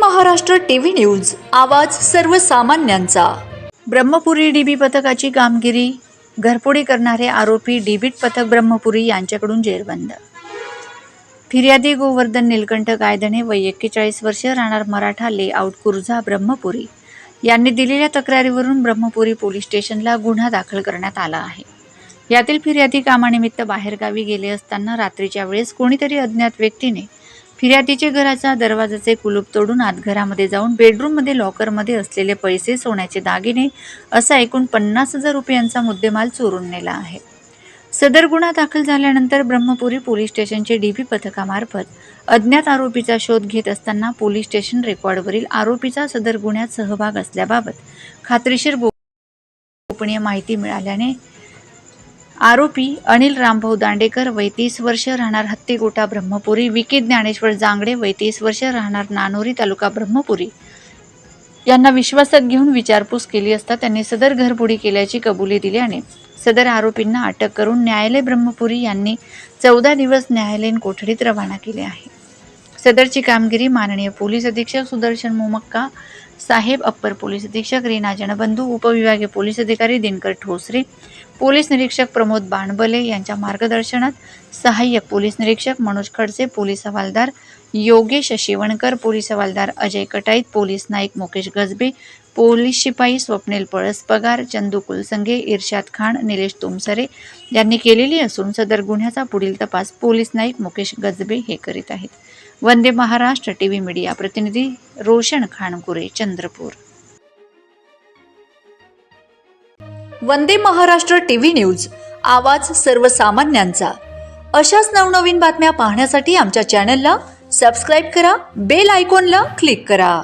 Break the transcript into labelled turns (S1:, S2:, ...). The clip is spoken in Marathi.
S1: महाराष्ट्र टीव्ही न्यूज आवाज सर्वसामान्यांचा.
S2: ब्रह्मपुरी डीबी पथकाची कामगिरी घरफोडी करणारे आरोपी डीबीट पथक ब्रह्मपुरी यांच्याकडून जेरबंद. फिर्यादी गोवर्धन निलकंठ गायधने व एक्केचाळीस वर्ष राहणार मराठा लेआउट कुर्झा ब्रह्मपुरी. यांनी दिलेल्या तक्रारीवरून ब्रह्मपुरी पोलीस स्टेशनला गुन्हा दाखल करण्यात आला आहे. यातील फिर्यादी कामानिमित्त बाहेरगावी गेले असताना रात्रीच्या वेळेस कोणीतरी अज्ञात व्यक्तीने फिर्यादीचे घराचा दरवाजाचे कुलूप तोडून आत घरामध्ये जाऊन बेडरूममध्ये लॉकरमध्ये असलेले पैसे सोन्याचे दागिने असा एकूण पन्नास हजार रुपयांचा मुद्देमाल चोरून नेला आहे. सदर गुन्हा दाखल झाल्यानंतर ब्रह्मपुरी पोलीस स्टेशनचे डीपी पथकामार्फत अज्ञात आरोपीचा शोध घेत असताना पोलीस स्टेशन रेकॉर्डवरील आरोपीचा सदर गुन्ह्यात सहभाग असल्याबाबत खात्रीशीर गो- गोपनीय माहिती मिळाल्याने आरोपी अनिल रामभाऊ दांडेकर वय तीस वर्ष राहणार हत्तीगोटा ब्रह्मपुरी विकी ज्ञानेश्वर जांगडे वय तीस वर्ष राहणार नानोरी तालुका ब्रह्मपुरी. यांना विश्वासात घेऊन विचारपूस केली असता त्यांनी सदर घरबुडी केल्याची कबुली दिल्याने सदर आरोपींना अटक करून न्यायालय ब्रह्मपुरी यांनी चौदा दिवस न्यायालयीन कोठडीत रवाना केले आहे. सदरची कामगिरी माननीय पोलीस अधीक्षक सुदर्शन मोमक्का साहेब अप्पर पोलीस अधीक्षक रीना जनबंधू उपविभागीय पोलीस अधिकारी दिनकर ठोसरे पोलीस निरीक्षक प्रमोद बाणबले यांच्या मार्गदर्शनात सहाय्यक पोलीस निरीक्षक मनोज खडसे पोलीस हवालदार योगेश शिवणकर पोलीस हवालदार अजय कटाईत पोलीस नाईक मुकेश गजबे पोलीस शिपाई स्वप्नील पळस पगार चंदू कुलसंगे इर्शाद खान निलेश तुमसरे यांनी केलेली असून सदर गुन्ह्याचा पुढील तपास पोलीस नाईक मुकेश गजबे हे करीत आहेत. वंदे महाराष्ट्र टीव्ही मीडिया प्रतिनिधी रोशन खानकुरे चंद्रपूर.
S1: वंदे महाराष्ट्र टीव्ही न्यूज आवाज सर्वसामान्यांचा. अशाच नवनवीन बातम्या पाहण्यासाठी आमच्या चॅनलला सबस्क्राईब करा बेल आयकॉनला क्लिक करा.